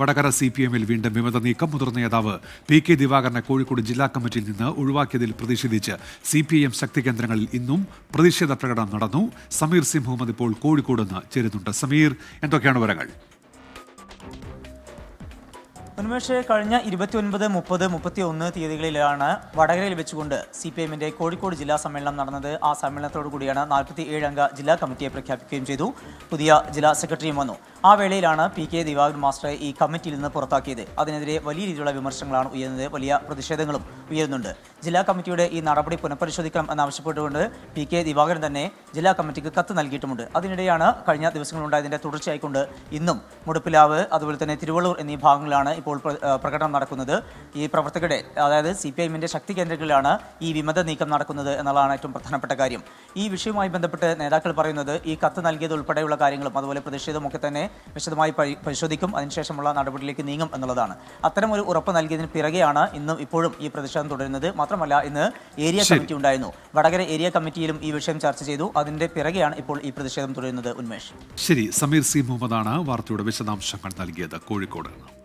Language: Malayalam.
വടകര സി പി എമ്മിൽ വീണ്ടും വിമത നീക്കം. മുതിർന്ന നേതാവ് പി കെ ദിവാകരനെ കോഴിക്കോട് ജില്ലാ കമ്മിറ്റിയിൽ നിന്ന് ഒഴിവാക്കിയതിൽ പ്രതിഷേധിച്ച് സി പി എം ശക്തി കേന്ദ്രങ്ങളിൽ ഇന്നും പ്രതിഷേധ പ്രകടനം നടന്നു. സമീർ സി മുഹമ്മദ് ഇപ്പോൾ കോഴിക്കോട് നിന്ന് ചേരുന്നുണ്ട്. സമീർ എന്തൊക്കെയാണ് വിവരങ്ങൾ? ഉന്മേഷ് കഴിഞ്ഞ ഇരുപത്തി ഒൻപത് മുപ്പത് മുപ്പത്തി ഒന്ന് തീയതികളിലാണ് വടകരയിൽ വെച്ചുകൊണ്ട് സി പി എമ്മിന്റെ കോഴിക്കോട് ജില്ലാ സമ്മേളനം നടന്നത്. ആ സമ്മേളനത്തോടു കൂടിയാണ് നാൽപ്പത്തി ഏഴ് അംഗ ജില്ലാ കമ്മിറ്റിയെ പ്രഖ്യാപിക്കുകയും ചെയ്തു. പുതിയ ജില്ലാ സെക്രട്ടറിയും വന്നു. ആ വേളയിലാണ് പി കെ ദിവാകരൻ മാസ്റ്ററെ ഈ കമ്മിറ്റിയിൽ നിന്ന് പുറത്താക്കിയത്. അതിനെതിരെ വലിയ രീതിയിലുള്ള വിമർശനങ്ങളാണ് ഉയരുന്നത്. വലിയ പ്രതിഷേധങ്ങളും ഉയരുന്നുണ്ട്. ജില്ലാ കമ്മിറ്റിയുടെ ഈ നടപടി പുനഃപരിശോധിക്കണം എന്നാവശ്യപ്പെട്ടുകൊണ്ട് പി കെ ദിവാകരൻ തന്നെ ജില്ലാ കമ്മിറ്റിക്ക് കത്ത് നൽകിയിട്ടുമുണ്ട്. അതിനിടെയാണ് കഴിഞ്ഞ ദിവസങ്ങളുണ്ടായതിന്റെ തുടർച്ചയായിക്കൊണ്ട് ഇന്നും മുടുപ്പിലാവ് അതുപോലെ തന്നെ തിരുവള്ളൂർ എന്നീ ഭാഗങ്ങളിലാണ് ഇപ്പോൾ പ്രകടനം നടക്കുന്നത്. ഈ പ്രവർത്തകരുടെ അതായത് സി പി ഐഎമ്മിന്റെ ശക്തി കേന്ദ്രങ്ങളിലാണ് ഈ വിമത നീക്കം നടക്കുന്നത് എന്നുള്ളതാണ് ഏറ്റവും പ്രധാനപ്പെട്ട കാര്യം. ഈ വിഷയവുമായി ബന്ധപ്പെട്ട് നേതാക്കൾ പറയുന്നത് ഈ കത്ത് നൽകിയത് ഉൾപ്പെടെയുള്ള കാര്യങ്ങളും അതുപോലെ പ്രതിഷേധമൊക്കെ തന്നെ വിശദമായി പരി- പരിശോധിക്കും. അതിനുശേഷമുള്ള നടപടിയിലേക്ക് നീങ്ങും എന്നുള്ളതാണ്. അത്തരം ഒരു ഉറപ്പ് നൽകിയതിന് പിറകെയാണ് ഇന്നും ഇപ്പോഴും ഈ പ്രതിഷേധം തുടരുന്നത്. മാത്രമല്ല ഇന്ന് ഏരിയ കമ്മിറ്റി ഉണ്ടായിരുന്നു. വടകര ഏരിയ കമ്മിറ്റിയിലും ഈ വിഷയം ചർച്ച ചെയ്തു. അതിന്റെ പിറകെയാണ് ഇപ്പോൾ ഈ പ്രതിഷേധം തുടരുന്നത് ഉന്മേഷ്. ശരി. സമീർ സി മുഹമ്മദാണ് വാർത്തയുടെ വിശദാംശങ്ങൾ നൽകിയത്. കോഴിക്കോട്.